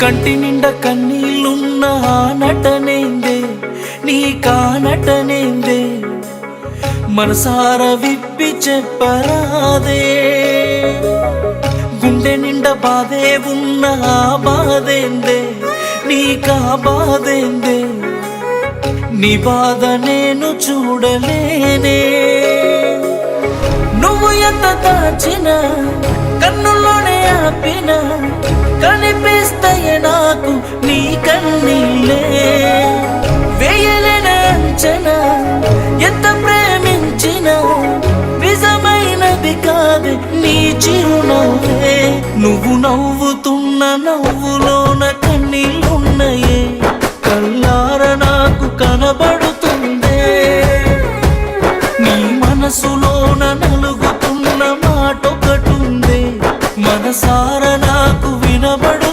కంటి నిండా కన్నీళ్ళున్న నటనేందే నీ కానటనేందే మనసార విప్పి చెప్పరాదే. గుండె నిండా బాధే ఉన్న ఆ బాధేందే నీకా బాధేందే నీ బాధ నేను చూడలేనే. నువ్వు ఎంత దాచిన కన్నుల్లోనే ఆపిన కనిపిస్తాయి నాకు నీ కన్నీలే వేయలేన అంచనా ఎంత ప్రేమించిన నిజమైనది కాదు నీ చిరునవ్వే. నువ్వు నవ్వుతున్న నవ్వులోన మనసులోన నలుగుతున్న ఉంది మనసార నాకు వినబడి